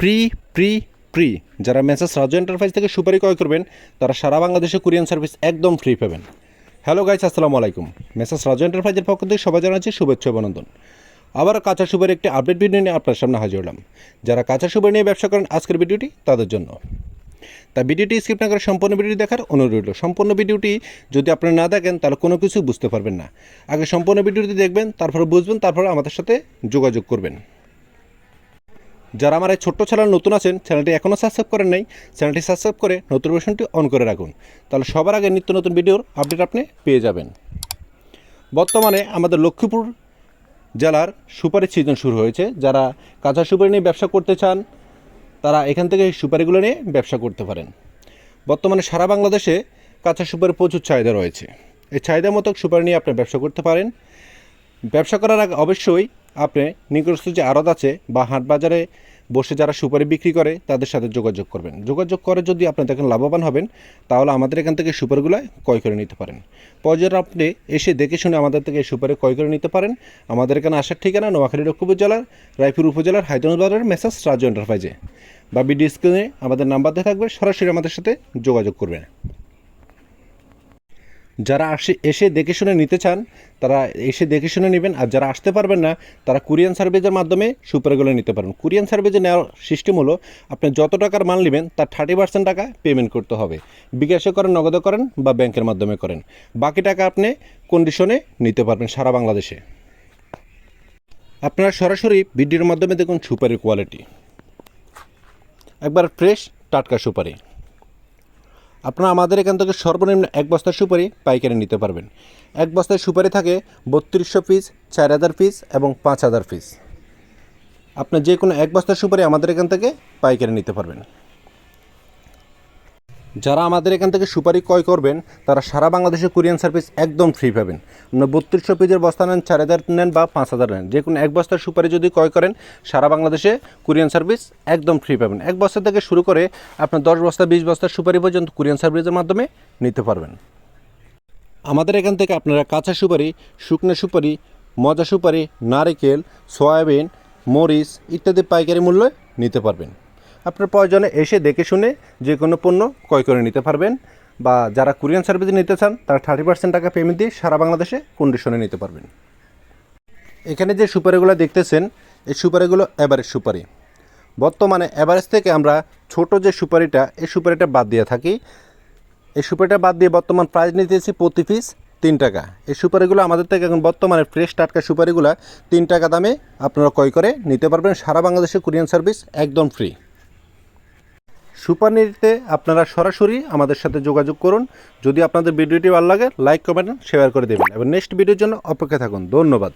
Pre প্রি প্রি। যারা মেসেজ রাজু এন্টারপ্রাইজ থেকে সুপারি ক্রয় করবেন, তারা সারা বাংলাদেশে কুরিয়ান সার্ভিস একদম ফ্রি পাবেন। হ্যালো গাইস আসসালামু আলাইকুম। মেসেজ রাজু এন্টারপ্রাইজের পক্ষ থেকে সবাই জানাচ্ছি শুভেচ্ছা অভিনন্দন। আবার কাঁচা সুপারি একটি আপডেট ভিডিও নিয়ে আপনার সামনে হাজির হলাম। যারা কাঁচা সুপারি নিয়ে ব্যবসা করেন, আজকের ভিডিওটি তাদের জন্য। তা ভিডিওটি স্কিপ না করে সম্পূর্ণ ভিডিওটি দেখার অনুরোধ রইল। সম্পূর্ণ ভিডিওটি যদি আপনারা না দেখেন, তাহলে কোনো কিছু বুঝতে পারবেন না। আগে সম্পূর্ণ ভিডিওটি দেখবেন, তারপরে বুঝবেন, তারপরে আমাদের সাথে যোগাযোগ করবেন। যারা আমার এই ছোট্ট চ্যানেল নতুন আছেন, চ্যানেলটি এখনও সাবস্ক্রাইব করেন নাই, চ্যানেলটি সাবস্ক্রাইব করে নতুন নোটিফিকেশনটি অন করে রাখুন। তাহলে সবার আগে নিত্য নতুন ভিডিওর আপডেট আপনি পেয়ে যাবেন। বর্তমানে আমাদের লক্ষ্মীপুর জেলার সুপারির সিজন শুরু হয়েছে। যারা কাঁচা সুপারি নিয়ে ব্যবসা করতে চান, তারা এখান থেকে সুপারিগুলো নিয়ে ব্যবসা করতে পারেন। বর্তমানে সারা বাংলাদেশে কাঁচা সুপারির প্রচুর চাহিদা রয়েছে। এই চাহিদা মতো সুপারি নিয়ে আপনি ব্যবসা করতে পারেন। ব্যবসা করার আগে অবশ্যই আপনি নিকটস্থ যে আড়ত আছে বা হাট বাজারে বসে যারা সুপারি বিক্রি করে, তাদের সাথে যোগাযোগ করবেন। যোগাযোগ করে যদি আপনি দেখেন লাভবান হবেন, তাহলে আমাদের এখান থেকে সুপারিগুলো ক্রয় করে নিতে পারেন। পর্যায়ে আপনি এসে দেখে শুনে আমাদের থেকে সুপারি ক্রয় করে নিতে পারেন। আমাদের এখানে আসার ঠিকানা নোয়াখালী লক্ষ্মীপুর জেলার, রায়পুর উপজেলার হায়দ্রাবাদের মেসাজ রাজু এন্টারপ্রাইজে বা বিডি স্ক্রিনে আমাদের নাম্বার দিয়ে থাকবে, সরাসরি আমাদের সাথে যোগাযোগ করবেন। যারা আসে, এসে দেখে শুনে নিতে চান, তারা এসে দেখে শুনে নেবেন। আর যারা আসতে পারবেন না, তারা কুরিয়ান সার্ভিসের মাধ্যমে সুপারগুলো নিতে পারেন কুরিয়ান সার্ভিসে নেওয়ার সিস্টেম হলো, আপনি যত টাকার মাল নেবেন, তার থার্টি পার্সেন্ট টাকা পেমেন্ট করতে হবে। বিকাশে করেন, নগদে করেন বা ব্যাংকের মাধ্যমে করেন। বাকি টাকা আপনি কন্ডিশনে নিতে পারবেন সারা বাংলাদেশে। আপনারা সরাসরি ভিডিওর মাধ্যমে দেখুন সুপারির কোয়ালিটি একবার ফ্রেশ টাটকা সুপারি। আপনারা আমাদের এখান থেকে সর্বনিম্ন এক বস্তার সুপারি পাইকারি নিতে পারবেন। এক বস্তায় সুপারি থাকে বত্রিশশো পিস, চার হাজার পিস এবং পাঁচ হাজার পিস। আপনার যে কোনো এক বস্তার সুপারি আমাদের এখান থেকে পাইকারি নিতে পারবেন। যারা আমাদের এখান থেকে সুপারি ক্রয় করবেন, তারা সারা বাংলাদেশে কুরিয়ান সার্ভিস একদম ফ্রি পাবেন। আপনার বত্রিশশো পিসের বস্তা নেন, চার হাজার নেন বা পাঁচ হাজার নেন। যে কোনো এক বস্তার সুপারি যদি ক্রয় করেন, সারা বাংলাদেশে কুরিয়ান সার্ভিস একদম ফ্রি পাবেন। এক বস্তা থেকে শুরু করে আপনার দশ বস্তা, বিশ বস্তার সুপারি পর্যন্ত কুরিয়ান সার্ভিসের মাধ্যমে নিতে পারবেন। আমাদের এখান থেকে আপনারা কাঁচা সুপারি, শুকনো সুপারি, মজা সুপারি, নারিকেল, সয়াবিন, মরিচ ইত্যাদি পাইকারি মূল্যে নিতে পারবেন। আপনার প্রয়োজনে এসে দেখে শুনে যে কোনো পণ্য ক্রয় করে নিতে পারবেন বা যারা কুরিয়ান সার্ভিস নিতে চান, তারা থার্টি পার্সেন্ট টাকা পেমেন্ট দিয়ে সারা বাংলাদেশে কন্ডিশনে নিতে পারবেন। এখানে যে সুপারিগুলো দেখতেছেন, এই সুপারিগুলো এভারেজ সুপারি। বর্তমানে এভারেজ থেকে আমরা ছোট যে সুপারিটা, এই সুপারিটা বাদ দিয়ে থাকি। এই সুপারিটা বাদ দিয়ে বর্তমান প্রাইস নিতেছি প্রতি পিস তিন টাকা। এই সুপারিগুলো আমাদের থেকে এখন বর্তমানে ফ্রেশ টাটকা সুপারিগুলো তিন টাকা দামে আপনারা ক্রয় করে নিতে পারবেন সারা বাংলাদেশে কুরিয়ান সার্ভিস একদম ফ্রি সুপার নিতে আপনারা সরাসরি আমাদের সাথে যোগাযোগ করুন। যদি আপনাদের ভিডিওটি ভালো লাগে লাইক কমেন্ট শেয়ার করে দেবেন। এবং নেক্সট ভিডিওর জন্য অপেক্ষা থাকুন। ধন্যবাদ।